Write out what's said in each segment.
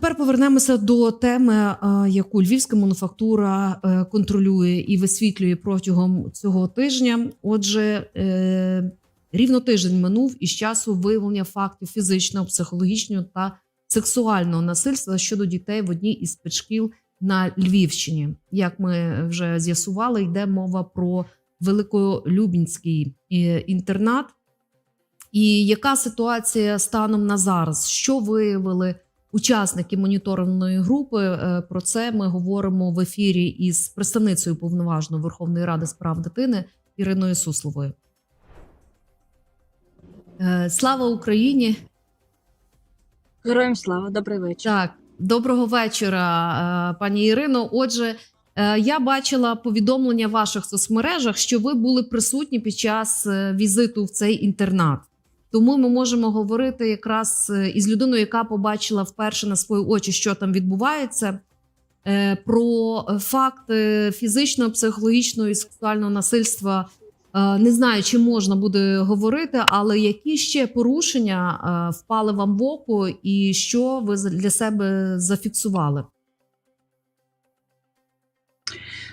Тепер повернемося до теми, е, яку львівська мануфактура е, контролює і висвітлює протягом цього тижня. Отже, е, рівно тиждень минув із часу виявлення фактів фізичного, психологічного та сексуального насильства щодо дітей в одній із спецшкіл на Львівщині. Як ми вже з'ясували, йде мова про Великолюбінський інтернат. І яка ситуація станом на зараз? Що виявили учасники моніторингової групи? Е, Про це ми говоримо в ефірі із представницею повноважної Верховної Ради з прав дитини Іриною Сусловою. Е, Слава Україні! Героям слава, добрий вечір. Так, доброго вечора, е, пані Ірино. Отже, я бачила повідомлення в ваших соцмережах, що ви були присутні під час візиту в цей інтернат. Тому ми можемо говорити якраз е, із людиною, яка побачила вперше на свої очі, що там відбувається, е, про факти фізичного, психологічного і сексуального насильства. Е, Не знаю, чи можна буде говорити, але які ще порушення впали вам в око, і що ви для себе зафіксували?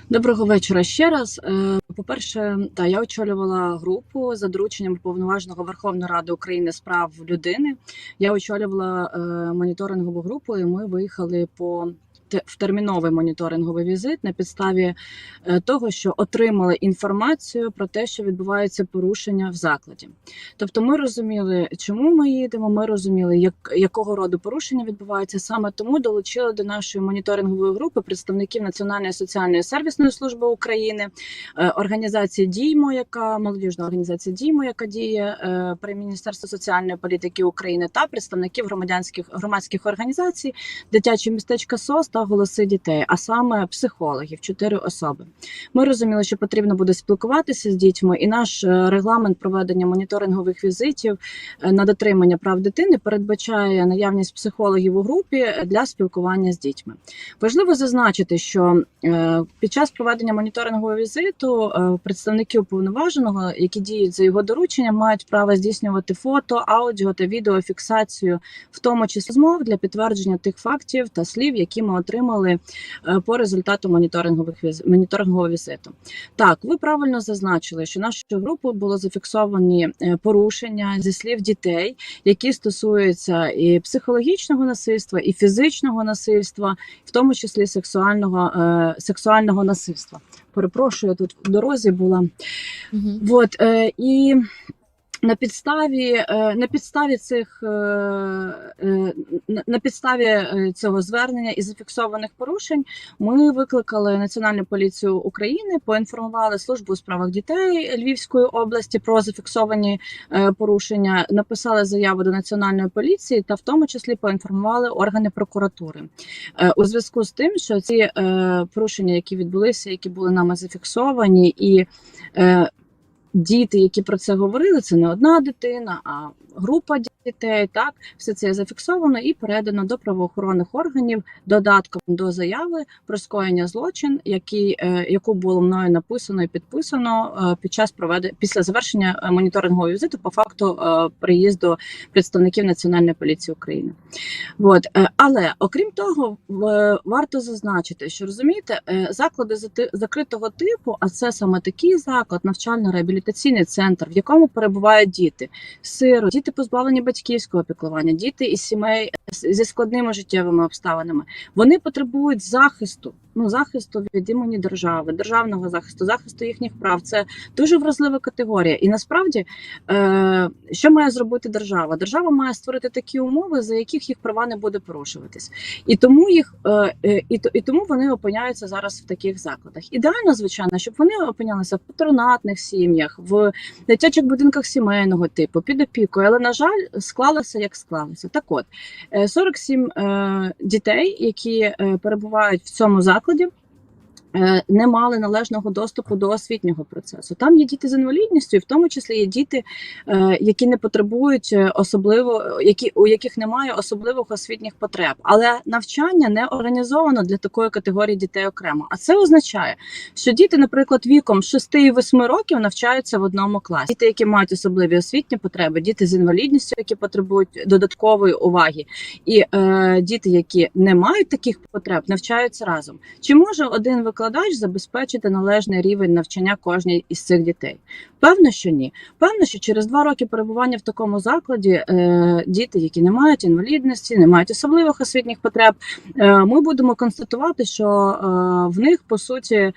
Доброго вечора ще раз. Е, По-перше, та я очолювала групу за дорученням повноважного Верховної Ради України з прав людини. Я очолювала е, моніторингову групу, і ми виїхали по в терміновий моніторинговий візит на підставі е, того, що отримали інформацію про те, що відбуваються порушення в закладі. Тобто, ми розуміли, чому ми їдемо. Ми розуміли, як якого роду порушення відбуваються. Саме тому долучили до нашої моніторингової групи представників Національної соціальної сервісної служби України, е, організації Діймо, яка молодіжна організація Діймо, яка діє е, при Міністерстві соціальної політики України, та представників громадянських громадських організацій, дитяче містечко СОС та голоси дітей, а саме психологів, чотири особи. Ми розуміли, що потрібно буде спілкуватися з дітьми, і наш е, регламент проведення моніторингових візитів е, на дотримання прав дитини передбачає наявність психологів у групі для спілкування з дітьми. Важливо зазначити, що е, під час проведення моніторингового візиту представники уповноваженого, які діють за його дорученням, мають право здійснювати фото, аудіо та відеофіксацію, в тому числі змов для підтвердження тих фактів та слів, які ми отримали е, по результату моніторингових моніторингового візиту. Так, ви правильно зазначили, що нашою групою було зафіксовані е, порушення зі слів дітей, які стосуються і психологічного насильства, і фізичного насильства, в тому числі сексуального, е, сексуального насильства. Перепрошую, тут в дорозі була. Вот, е, і на підставі, е, на підставі цих е, е, на- підставі цього звернення і зафіксованих порушень ми викликали Національну поліцію України, поінформували службу у справах дітей Львівської області про зафіксовані порушення, написали заяву до національної поліції та в тому числі поінформували органи прокуратури. У зв'язку з тим, що ці порушення, які відбулися, які були нами зафіксовані, і діти, які про це говорили, це не одна дитина, а група дітей. Так, все це зафіксовано і передано до правоохоронних органів додатком до заяви про скоєння злочин, який, е, яку було мною написано і підписано е, під час проведення після завершення е, моніторингового візиту по факту приїзду представників Національної поліції України. От. Але окрім того, варто зазначити, що розумієте, заклади закритого типу, а це саме такий заклад, навчально-реабілітаційний центр, в якому перебувають діти, сиро, діти позбавлені батьківського піклування, діти із сімей зі складними життєвими обставинами. Вони потребують захисту. Ну, захисту від імені держави, державного захисту, захисту їхніх прав. Це дуже вразлива категорія. І насправді, е, що має зробити держава? Держава має створити такі умови, за яких їх права не буде порушуватись. І тому їх е, е, і, і тому вони опиняються зараз в таких закладах. Ідеально, звичайно, щоб вони опинялися в патронатних сім'ях, в дитячих будинках сімейного типу, під опікою. Але на жаль, склалося як склалося. Так от е, 47 е, дітей, які е, перебувають в цьому закладі. Е, не мали належного доступу до освітнього процесу. Там є діти з інвалідністю, і в тому числі є діти, е, які не потребують е, особливо, які у яких немає особливих освітніх потреб, але навчання не організовано для такої категорії дітей окремо. А це означає, що діти, наприклад, віком 6 і 8 років навчаються в одному класі. Діти, які мають особливі освітні потреби, діти з інвалідністю, які потребують додаткової уваги, і е, діти, які не мають таких потреб, навчаються разом. Чи може один викладач забезпечити належний рівень навчання кожній із цих дітей? Певно, що ні. Певно, що через два роки перебування в такому закладі е, діти, які не мають інвалідності, не мають особливих освітніх потреб, е, ми будемо констатувати, що е, в них по суті.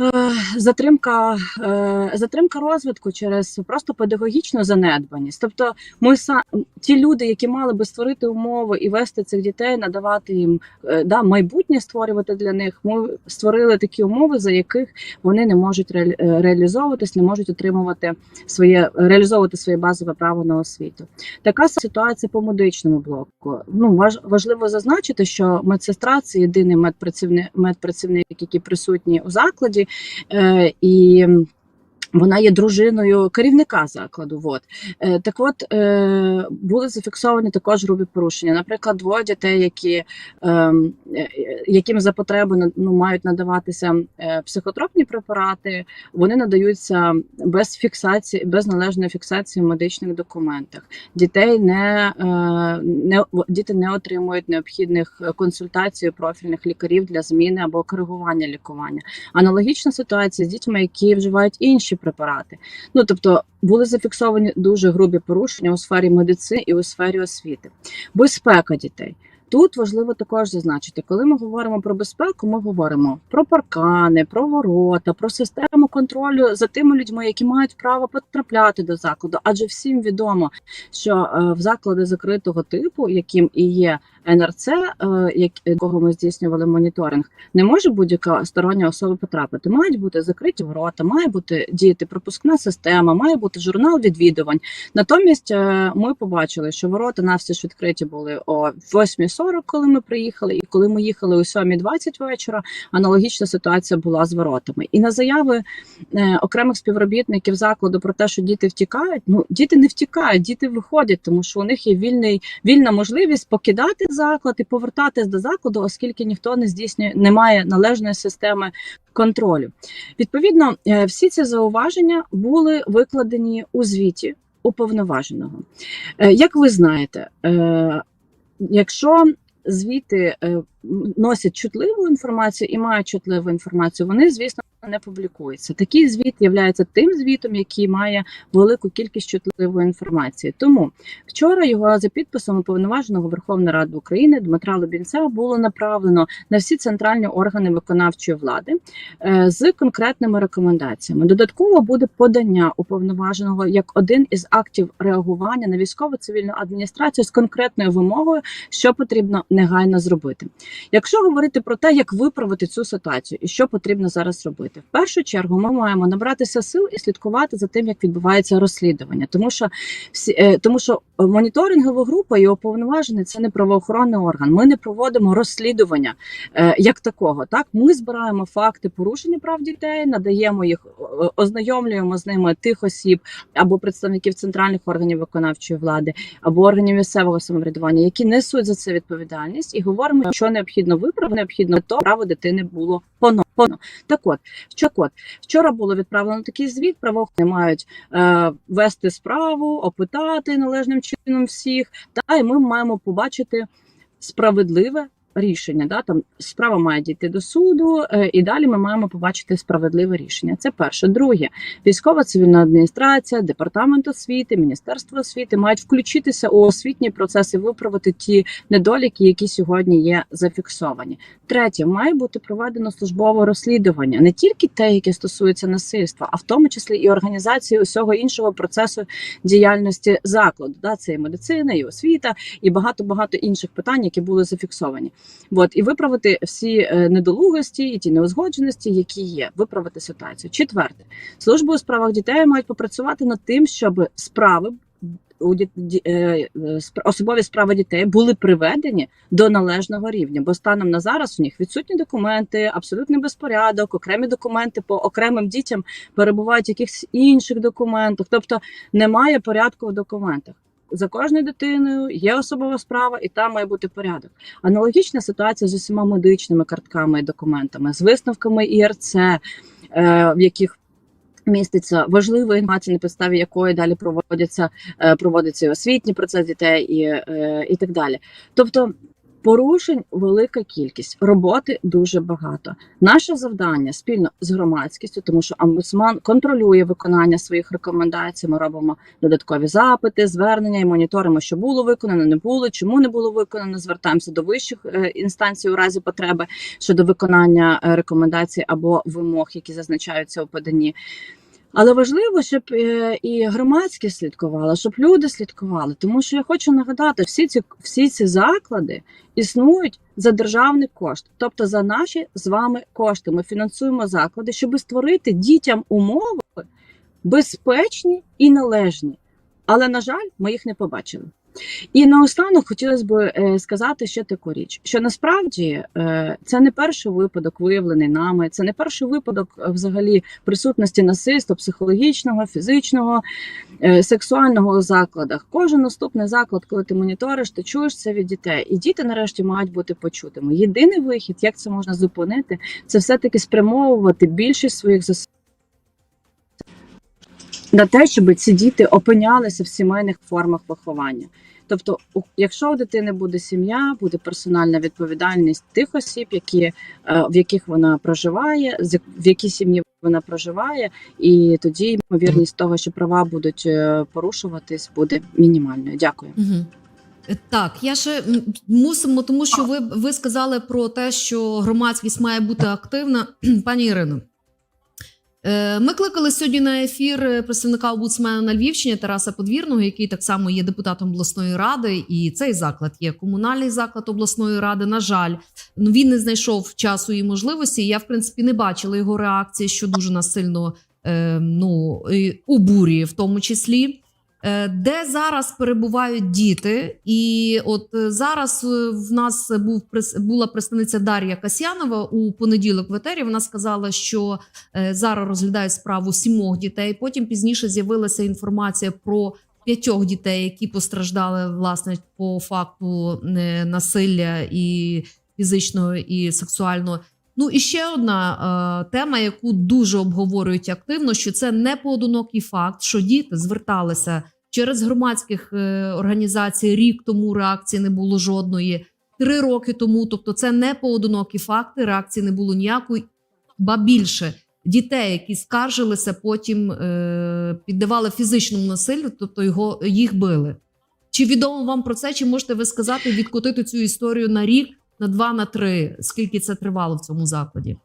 Е, Затримка, е, затримка розвитку через просто педагогічну занедбаність. Тобто, ми са ті люди, які мали би створити умови і вести цих дітей, надавати їм е, да, майбутнє створювати для них. Ми створили такі умови, за яких вони не можуть ре, реалізовуватись, не можуть отримувати своє реалізовувати своє базове право на освіту. Така ситуація по медичному блоку. Ну важ, важливо зазначити, що медсестра це єдиний медпрацівник, медпрацівник, який присутній у закладі, і вона є дружиною керівника закладу. От. Е, так от е, були зафіксовані також грубі порушення. Наприклад, двоє дітей, які, ем, е, яким за потреби ну, мають надаватися е, психотропні препарати, вони надаються без фіксації, без належної фіксації в медичних документах. Дітей не, е, не діти не отримують необхідних консультацій профільних лікарів для зміни або коригування лікування. Аналогічна ситуація з дітьми, які вживають інші препарати. Ну тобто були зафіксовані дуже грубі порушення у сфері медицини і у сфері освіти. Безпека дітей. Тут важливо також зазначити, коли ми говоримо про безпеку, ми говоримо про паркани, про ворота, про систему контролю за тими людьми, які мають право потрапляти до закладу. Адже всім відомо, що е, в заклади закритого типу, яким і є НРЦ, е, якого ми здійснювали моніторинг, не може будь-яка стороння особа потрапити. Мають бути закриті ворота, має бути діяти пропускна система, має бути журнал відвідувань. Натомість е, ми побачили, що ворота на все ж відкриті були о 8.40, коли ми приїхали, і коли ми їхали о 7.20 вечора, аналогічна ситуація була з воротами. І на заяви е, окремих співробітників закладу про те, що діти втікають, ну діти не втікають, діти виходять, тому що у них є вільний вільна можливість покидати заклад і повертатись до закладу, оскільки ніхто не здійснює, не має належної системи контролю. Відповідно, е, всі ці зауваження були викладені у звіті уповноваженого. Е, Як ви знаєте, е, якщо звіти носять чутливу інформацію і мають чутливу інформацію, вони, звісно, не публікуються. Такий звіт є тим звітом, який має велику кількість чутливої інформації. Тому вчора його за підписом уповноваженого Верховної Ради України Дмитра Лобінця було направлено на всі центральні органи виконавчої влади е, з конкретними рекомендаціями. Додатково буде подання уповноваженого як один із актів реагування на військово-цивільну адміністрацію з конкретною вимогою, що потрібно негайно зробити. Якщо говорити про те, як виправити цю ситуацію і що потрібно зараз робити, в першу чергу ми маємо набратися сил і слідкувати за тим, як відбувається розслідування, тому що всі е, тому, що моніторингова група і уповноважений це не правоохоронний орган. Ми не проводимо розслідування е, як такого. Так, ми збираємо факти порушення прав дітей, надаємо їх, е, ознайомлюємо з ними тих осіб або представників центральних органів виконавчої влади, або органів місцевого самоврядування, які несуть за це відповідальність, і говоримо, що необхідно виправити, необхідно то право дитини було поновлено. Так от, що от, вчора було відправлено такий звіт, правоохоронці мають е, вести справу, опитати належним чином всіх, та і ми маємо побачити справедливе рішення. Да? Там справа має дійти до суду, е, і далі ми маємо побачити справедливе рішення. Це перше. Друге, військова цивільна адміністрація, департамент освіти, міністерство освіти мають включитися у освітній процес і виправити ті недоліки, які сьогодні є зафіксовані. Третє, має бути проведено службове розслідування не тільки те, яке стосується насильства, а в тому числі і організації усього іншого процесу діяльності закладу. Да? Це і медицина, і освіта, і багато багато інших питань, які були зафіксовані. От і виправити всі е, недолугості і ті неузгодженості, які є, виправити ситуацію. Четверте, служби у справах дітей мають попрацювати над тим, щоб справи у е, особові справи дітей були приведені до належного рівня, бо станом на зараз у них відсутні документи, абсолютний безпорядок, окремі документи по окремим дітям перебувають в якихось інших документах, тобто немає порядку в документах. За кожною дитиною є особова справа, і там має бути порядок. Аналогічна ситуація з усіма медичними картками і документами, з висновками ІРЦ, е, в яких міститься важлива інформація, на підставі якої далі проводяться, е, проводиться освітній процес дітей і, е, і так далі. Тобто порушень велика кількість, роботи дуже багато. Наше завдання спільно з громадськістю, тому що омбудсман контролює виконання своїх рекомендацій. Ми робимо додаткові запити, звернення і моніторимо, що було виконано, не було, чому не було виконано. Звертаємося до вищих е, інстанцій у разі потреби щодо виконання е, рекомендацій або вимог, які зазначаються у поданні. Але важливо, щоб е, і громадськість слідкувала, щоб люди слідкували. Тому що я хочу нагадати, всі ці всі ці заклади існують за державний кошт, тобто за наші з вами кошти. Ми фінансуємо заклади, щоб створити дітям умови безпечні і належні. Але на жаль, ми їх не побачили. І наостанок хотілося б е, сказати ще таку річ: що насправді е, це не перший випадок, виявлений нами, це не перший випадок е, взагалі присутності насильства психологічного, фізичного, сексуального у закладах. Кожен наступний заклад, коли ти моніториш, ти чуєш це від дітей, і діти нарешті мають бути почутими. Єдиний вихід, як це можна зупинити, це все-таки спрямовувати більшість своїх зусиль на те, щоб ці діти опинялися в сімейних формах виховання. Тобто, якщо у дитини буде сім'я, буде персональна відповідальність тих осіб, які, е, в яких вона проживає, в якій сім'ї вона проживає, і тоді ймовірність того, що права будуть е, порушуватись, буде мінімальною. Дякую. Угу. Так, я ще мусимо, тому що ви, ви сказали про те, що громадськість має бути активна. Пані Ірино, е, ми кликали сьогодні на ефір представника обуцмена на Львівщині Тараса Подвірного, який так само є депутатом обласної ради, і цей заклад є комунальний заклад обласної ради. На жаль, ну він не знайшов часу і можливості. Я, в принципі, не бачила його реакції, що дуже нас сильно е, ну, обурює, в тому числі. Е, Де зараз перебувають діти, і от е, зараз е, в нас був була представниця Дар'я Касьянова у понеділок в етері. Вона сказала, що зараз розглядають справу сімох дітей. Потім пізніше з'явилася інформація про п'ятьох дітей, які постраждали власне по факту насилля і фізичного і сексуального. Ну і ще одна е, тема, яку дуже обговорюють активно, що це не поодинокий факт, що діти зверталися через громадських е, організацій. Рік тому реакції не було жодної, три роки тому. Тобто, це не поодинокі факти. Реакції не було ніякої, ба більше дітей, які скаржилися, потім е, піддавали фізичному насиллю, тобто його їх били. Чи відомо вам про це? Чи можете ви сказати відкотити цю історію на рік, на два, на три? Скільки це тривало в цьому закладі?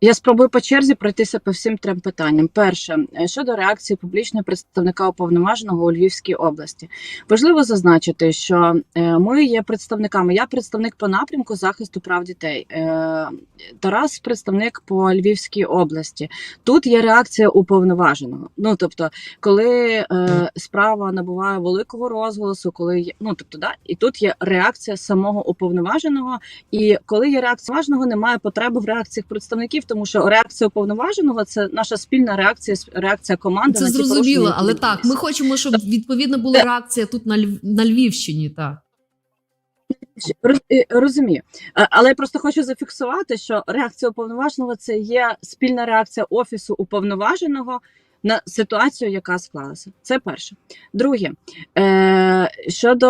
Я спробую по черзі пройтися по всім трьом питанням. Перше е, щодо реакції публічного представника уповноваженого у Львівській області, важливо зазначити, що е, ми є представниками. Я представник по напрямку захисту прав дітей. Е, Тарас представник по Львівській області. Тут є реакція уповноваженого. Ну тобто, коли справа набуває великого розголосу, коли є, ну тобто, да, і тут є реакція самого уповноваженого. І коли є реакція уповноваженого, немає потреби в реакціях представників, тому що реакція уповноваженого це наша спільна реакція, реакція команди. Це на ті зрозуміло, але так, ми хочемо, щоб відповідно була реакція тут на Льв... на Львівщині. Так е, Розумію, але я просто хочу зафіксувати, що реакція уповноваженого це є спільна реакція офісу уповноваженого на ситуацію, яка склалася. Це перше. Друге, е, щодо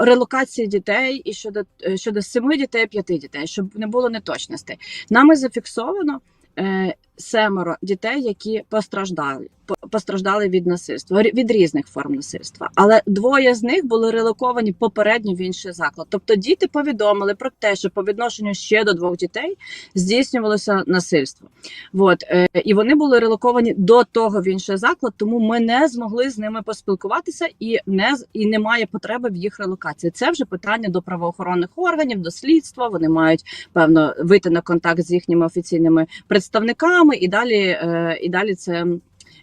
релокації дітей і щодо, е, щодо семи дітей, п'яти дітей, щоб не було неточностей. Нами зафіксовано е, семеро дітей, які постраждали, постраждали від насильства, від різних форм насильства. Але двоє з них були релоковані попередньо в інший заклад. Тобто діти повідомили про те, що по відношенню ще до двох дітей здійснювалося насильство. От, е, і вони були релоковані до того в інший заклад, тому ми не змогли з ними поспілкуватися і не і немає потреби в їх релокації. Це вже питання до правоохоронних органів, до слідства. Вони мають певно вийти на контакт з їхніми офіційними представниками, і далі, е, і далі це.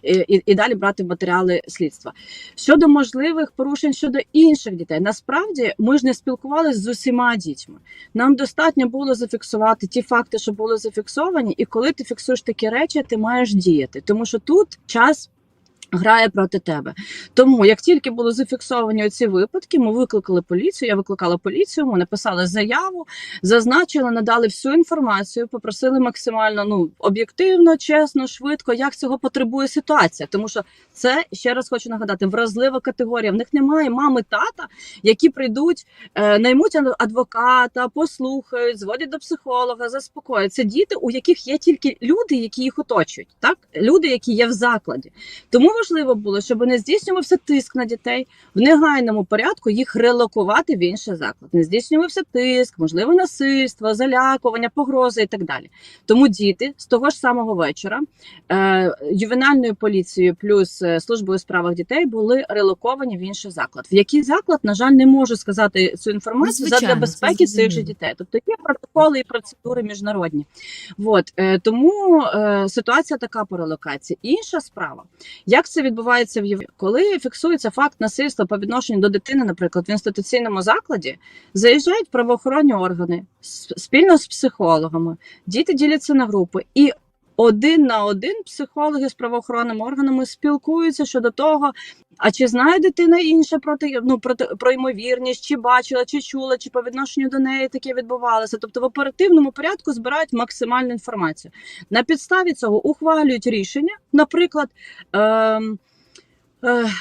і, і далі брати матеріали слідства. Щодо можливих порушень щодо інших дітей, насправді ми ж не спілкувалися з усіма дітьми. Нам достатньо було зафіксувати ті факти, що були зафіксовані, і коли ти фіксуєш такі речі, ти маєш діяти, тому що тут час. Грає проти тебе. Тому, як тільки були зафіксовані ці випадки, ми викликали поліцію. Я викликала поліцію, ми написали заяву, зазначили, надали всю інформацію, попросили максимально ну об'єктивно, чесно, швидко, як цього потребує ситуація. Тому що це ще раз хочу нагадати, вразлива категорія. В них немає мами, тата, які прийдуть, е, наймуть адвоката, послухають, зводять до психолога, заспокоять. Це діти, у яких є тільки люди, які їх оточують, так люди, які є в закладі. Тому важливо було, щоб не здійснювався тиск на дітей в негайному порядку їх релокувати в інший заклад. Не здійснювався тиск, можливо, насильство, залякування, погрози і так далі. Тому діти з того ж самого вечора е, ювенальною поліцією плюс е, службою у справах дітей були релоковані в інший заклад. В який заклад, на жаль, не можу сказати цю інформацію звичайно, задля безпеки цих же дітей. Тобто є протоколи і процедури міжнародні. От, е, тому е, ситуація така по релокації. Інша справа, як це відбувається в Європі? Коли фіксується факт насильства по відношенню до дитини, наприклад, в інституційному закладі, заїжджають правоохоронні органи спільно з психологами, діти діляться на групи і. Один на один психологи з правоохоронними органами спілкуються щодо того, а чи знає дитина інше проти ну про, про ймовірність, чи бачила, чи чула, чи по відношенню до неї таке відбувалося. Тобто в оперативному порядку збирають максимальну інформацію. На підставі цього ухвалюють рішення, наприклад. Е,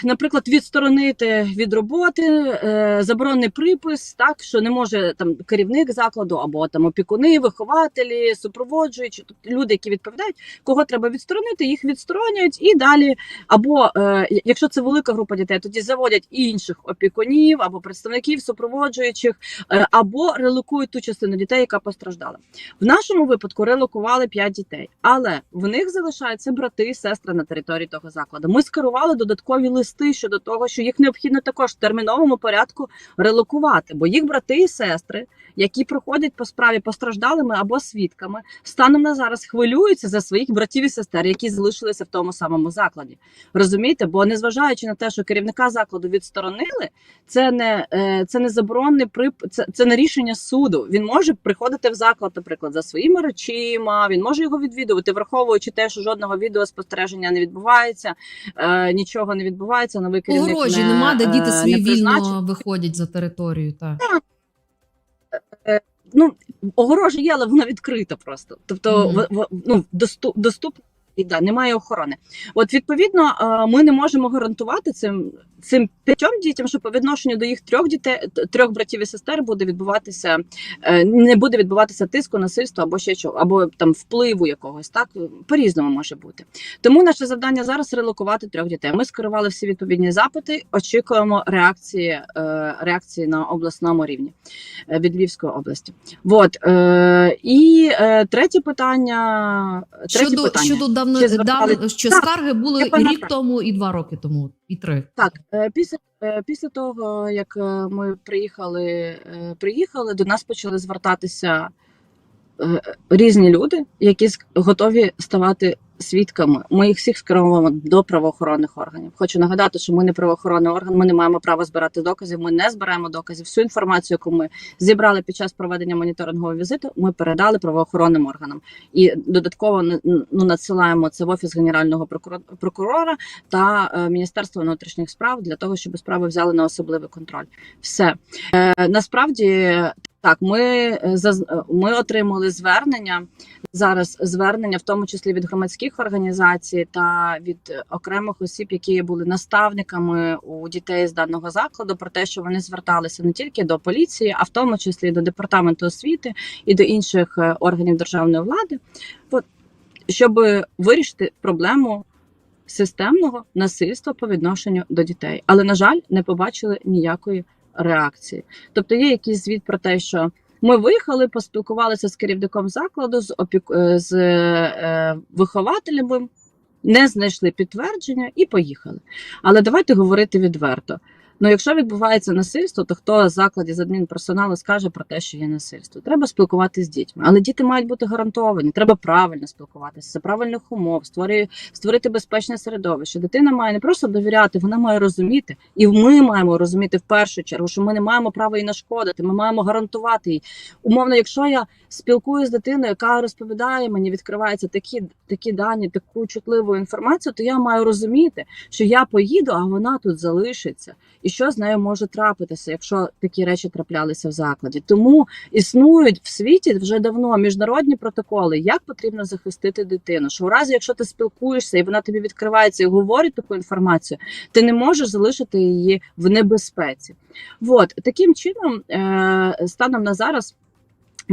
Наприклад, відсторонити від роботи е, заборонений припис, так що не може там керівник закладу або там опікуни, вихователі, супроводжуючі, тобто люди, які відповідають, кого треба відсторонити, їх відсторонюють і далі. Або е, якщо це велика група дітей, тоді заводять інших опікунів або представників супроводжуючих, е, або релокують ту частину дітей, яка постраждала. В нашому випадку релокували 5 дітей, але в них залишаються брати і сестри на території того закладу. Ми скерували додаткові листи щодо того, що їх необхідно також в терміновому порядку релокувати, бо їх брати і сестри, які проходять по справі постраждалими або свідками, станом на зараз хвилюються за своїх братів і сестер, які залишилися в тому самому закладі. Розумієте? Бо незважаючи на те, що керівника закладу відсторонили, це не е, це не заборонний прип... це, це не рішення суду. Він може приходити в заклад, наприклад, за своїми речима. Він може його відвідувати, враховуючи те, що жодного відеоспостереження не відбувається, е, нічого не відбувається. Новий керівник Огорожі не, нема, де діти е, свої вільно виходять за територію. Так. ну огорожа є, але вона відкрита просто. Тобто, в, в, ну, доступ, доступна і да, немає охорони. От відповідно, е, ми не можемо гарантувати цим цим п'ятьом дітям, що по відношенню до їх трьох дітей, трьох братів і сестер буде відбуватися, е, не буде відбуватися тиску, насильства або ще чого, або там впливу якогось. Так по різному може бути. Тому наше завдання зараз релокувати трьох дітей. Ми скерували всі відповідні запити. Очікуємо реакції, е, реакції на обласному рівні е, від Львівської області. Вот е, і третє питання. Третє Щодо, питання. щодо давно, давно що Так, скарги були і рік тому, і два роки тому, і три. Так, е, після, е, після того, як е, ми приїхали, приїхали, до нас почали звертатися різні люди, які готові ставати свідками. Ми їх всіх скеровуємо до правоохоронних органів. Хочу нагадати, що ми не правоохоронний орган, ми не маємо права збирати доказів. Ми не збираємо доказів. Всю інформацію, яку ми зібрали під час проведення моніторингового візиту, ми передали правоохоронним органам і додатково ну, надсилаємо це в офіс генерального прокурора- та е, Міністерство внутрішніх справ для того, щоб справи взяли на особливий контроль. Все е, насправді так. Ми е, е, ми отримали звернення зараз. Звернення, в тому числі від громадських організацій та від окремих осіб, які були наставниками у дітей з даного закладу, про те, що вони зверталися не тільки до поліції, а в тому числі до департаменту освіти і до інших е, органів державної влади, щоб вирішити проблему системного насильства по відношенню до дітей. Але, на жаль, не побачили ніякої реакції. Тобто є якийсь звіт про те, що ми виїхали, поспілкувалися з керівником закладу, з опік... е, з е, вихователями, не знайшли підтвердження і поїхали. Але давайте говорити відверто. Ну, якщо відбувається насильство, то хто з закладів з адмінперсоналу скаже про те, що є насильство? Треба спілкуватися з дітьми, але діти мають бути гарантовані. Треба правильно спілкуватися за правильних умов, створює, створити безпечне середовище. Дитина має не просто довіряти, вона має розуміти, і ми маємо розуміти в першу чергу, що ми не маємо права їй нашкодити. Ми маємо гарантувати їй. Умовно, якщо я спілкуюся з дитиною, яка розповідає мені, відкривається такі, такі дані, таку чутливу інформацію, то я маю розуміти, що я поїду, а вона тут залишиться. І що з нею може трапитися, якщо такі речі траплялися в закладі. Тому існують в світі вже давно міжнародні протоколи, як потрібно захистити дитину. Що в разі, якщо ти спілкуєшся і вона тобі відкривається і говорить таку інформацію, ти не можеш залишити її в небезпеці. От таким чином, е, станом на зараз.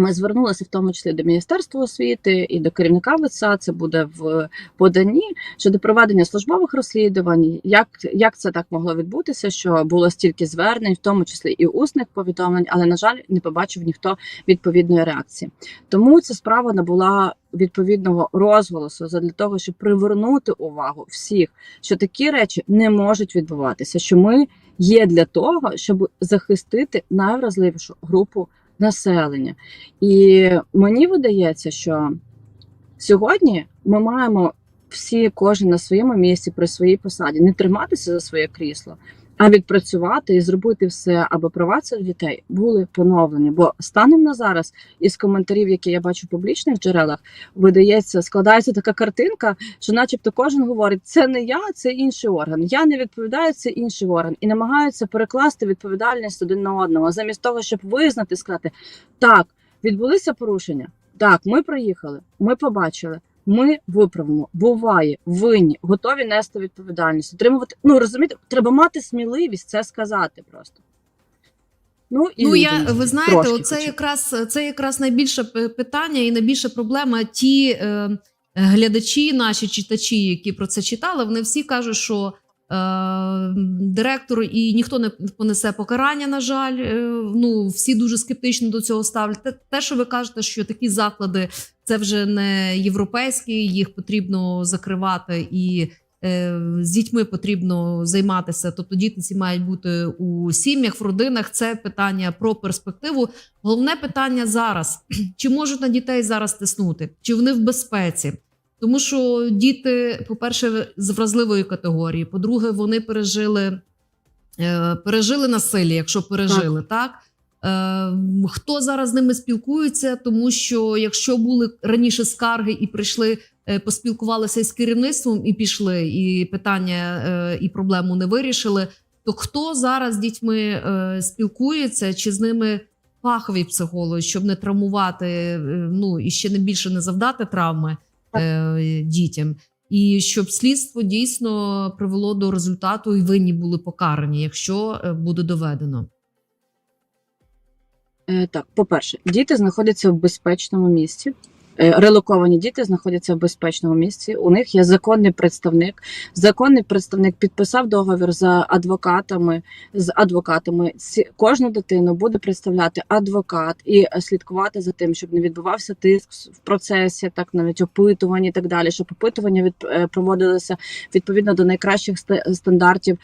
Ми звернулися в тому числі до Міністерства освіти і до керівника ВЦА. Це буде в поданні щодо проведення службових розслідувань. Як, як це так могло відбутися? Що було стільки звернень, в тому числі і усних повідомлень, але на жаль, не побачив ніхто відповідної реакції. Тому ця справа набула відповідного розголосу для того, щоб привернути увагу всіх, що такі речі не можуть відбуватися. Що ми є для того, щоб захистити найвразливішу групу населення. І мені видається, що сьогодні ми маємо всі, кожен на своєму місці при своїй посаді, не триматися за своє крісло, а відпрацювати і зробити все, аби права цих дітей були поновлені. Бо станом на зараз, із коментарів, які я бачу в публічних джерелах, видається, складається така картинка, що, начебто, кожен говорить: це не я, це інший орган. Я не відповідаю, це інший орган, і намагаються перекласти відповідальність один на одного, замість того, щоб визнати, сказати так, відбулися порушення. Так, ми приїхали, ми побачили. Ми виправимо, буває, винні, готові нести відповідальність, отримувати. Ну розумієте, треба мати сміливість це сказати просто. Ну, і Ну я ви знаєте, оце хочу. якраз це якраз найбільше питання і найбільша проблема. Ті е, глядачі, наші читачі, які про це читали, вони всі кажуть, що директор і ніхто не понесе покарання. На жаль, е, ну всі дуже скептично до цього ставлять. Те, що ви кажете, що такі заклади це вже не європейські, їх потрібно закривати і. е, З дітьми потрібно займатися, тобто діти ці мають бути у сім'ях, в родинах. Це питання про перспективу. Головне питання зараз: чи можуть на дітей зараз тиснути, чи вони в безпеці? Тому що діти, по-перше, з вразливої категорії, по-друге, вони пережили, е, пережили насилля, якщо пережили, так. Е, хто зараз з ними спілкується, тому що якщо були раніше скарги і прийшли, е, поспілкувалися із керівництвом і пішли, і питання і проблему не вирішили, то хто зараз з дітьми спілкується, чи з ними фахові психологи, щоб не травмувати, ну і ще не більше не завдати травми е, дітям, і щоб слідство дійсно привело до результату і винні були покарані, якщо е, буде доведено. Е, Так, по-перше, діти знаходяться в безпечному місці. Е, Релоковані діти знаходяться в безпечному місці. У них є законний представник. Законний представник підписав договір за адвокатами з адвокатами. Кожну дитину буде представляти адвокат і слідкувати за тим, щоб не відбувався тиск в процесі, так навіть опитування і так далі, щоб опитування від, е, проводилися відповідно до найкращих ста- стандартів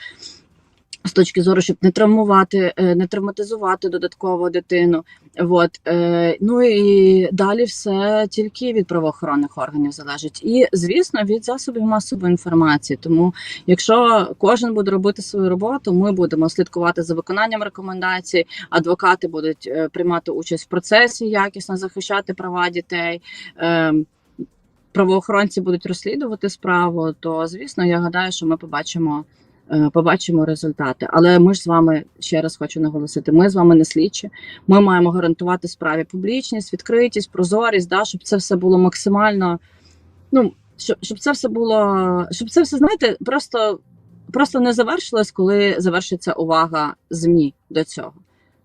з точки зору, щоб не травмувати, е, не травматизувати додатково дитину. От е, ну і далі все тільки від правоохоронних органів залежить, і звісно від засобів масової інформації. Тому, якщо кожен буде робити свою роботу, ми будемо слідкувати за виконанням рекомендацій. Адвокати будуть е, приймати участь в процесі, якісно захищати права дітей. Правоохоронці будуть розслідувати справу, то звісно, я гадаю, що ми побачимо побачимо результати. Але ми ж з вами ще раз хочу наголосити: ми з вами не слідчі. Ми маємо гарантувати справі публічність, відкритість, прозорість, да, щоб це все було максимально. Ну щоб, щоб це все було, щоб це все знаєте, просто, просто не завершилось, коли завершиться увага змі до цього.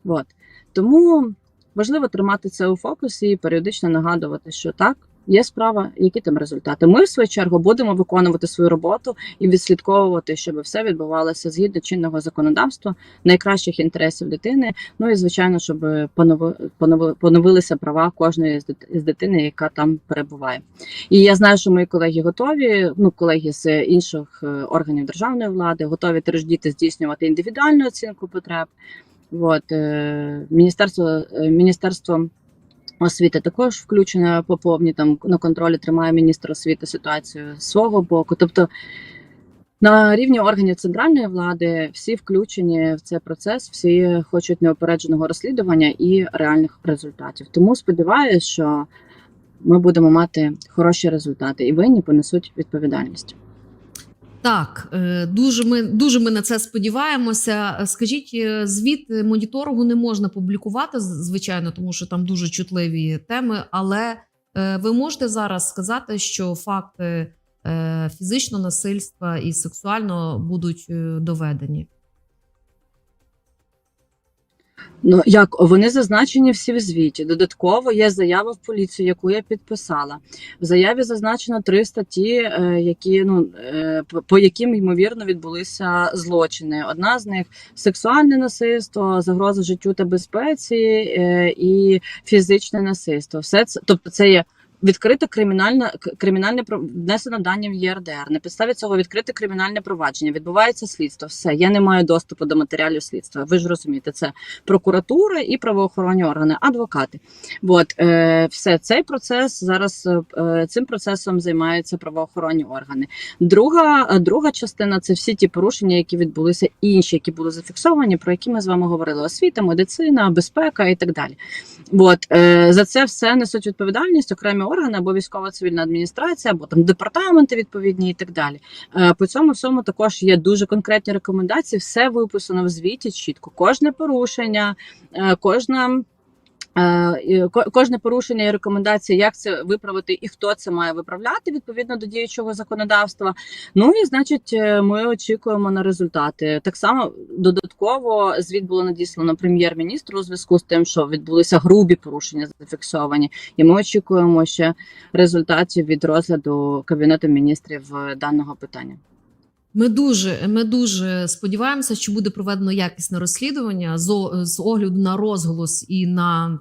От. Тому важливо тримати це у фокусі і періодично нагадувати, що так. Є справа, які там результати. Ми в свою чергу будемо виконувати свою роботу і відслідковувати, щоб все відбувалося згідно чинного законодавства, найкращих інтересів дитини. Ну і звичайно, щоб понови, понови, поновилися права кожної з дитини, яка там перебуває. І я знаю, що мої колеги готові. Ну, колеги з інших е, органів державної влади готові теж діти здійснювати індивідуальну оцінку потреб. От, е, міністерство, е, міністерство освіти також включене по повні там на контролі тримає міністр освіти ситуацію з свого боку. Тобто на рівні органів центральної влади всі включені в цей процес, всі хочуть неопередженого розслідування і реальних результатів. Тому сподіваюся, що ми будемо мати хороші результати, і винні понесуть відповідальність. Так, е, дуже ми дуже ми на це сподіваємося. Е, Скажіть, е, звіт моніторингу не можна публікувати, звичайно, тому що там дуже чутливі теми. Але ви можете зараз сказати, що факти фізичного насильства і сексуального будуть доведені. Ну як вони зазначені всі в звіті. Додатково є заява в поліцію, яку я підписала. В заяві зазначено три статті, е, які ну е, по- яким ймовірно відбулися злочини. Одна з них сексуальне насильство, загроза життю та безпеці е, і фізичне насильство. Все це, тобто, це є. Відкрите кримінальне кримінальне внесено дані в ЄРДР. На підставі цього відкрите кримінальне провадження. Відбувається слідство. Все, я не маю доступу до матеріалів слідства. Ви ж розумієте, це прокуратура і правоохоронні органи, адвокати. От е, все цей процес зараз е, цим процесом займаються правоохоронні органи. Друга, е, друга частина це всі ті порушення, які відбулися інші, які були зафіксовані, про які ми з вами говорили: освіта, медицина, безпека і так далі. От е, за це все несуть відповідальність окремі органи або військова цивільна адміністрація, або там департаменти відповідні і так далі. Е, По цьому всьому також є дуже конкретні рекомендації. Все виписано в звіті чітко. Кожне порушення, е, кожна. Е, Кожне порушення і рекомендації, як це виправити і хто це має виправляти відповідно до діючого законодавства. Ну і значить, е, ми очікуємо на результати. Так само додатково звіт було надіслано прем'єр-міністру у зв'язку з тим, що відбулися грубі порушення зафіксовані, і ми очікуємо ще результатів від розгляду кабінету міністрів е, даного питання. Ми дуже, ми дуже сподіваємося, що буде проведено якісне розслідування з, огляду на розголос і на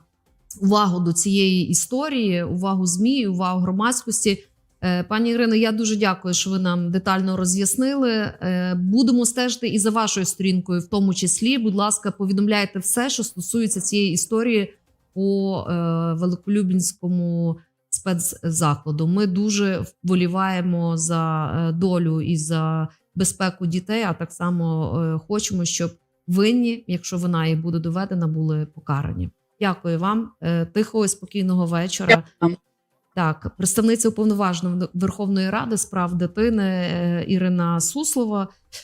увагу до цієї історії, увагу ЗМІ, увагу громадськості. Е, Пані Ірино, я дуже дякую, що ви нам детально роз'яснили. Е, Будемо стежити і за вашою сторінкою, в тому числі. Будь ласка, повідомляйте все, що стосується цієї історії по е, Великолюбінському спецзакладу. Ми дуже вболіваємо за долю і за безпеку дітей, а так само е, хочемо, щоб винні, якщо вона і буде доведена, були покарані. Дякую вам, Е, тихого і спокійного вечора. Дякую. Так, представниця уповноваженого Верховної Ради з прав дитини е, Ірина Суслова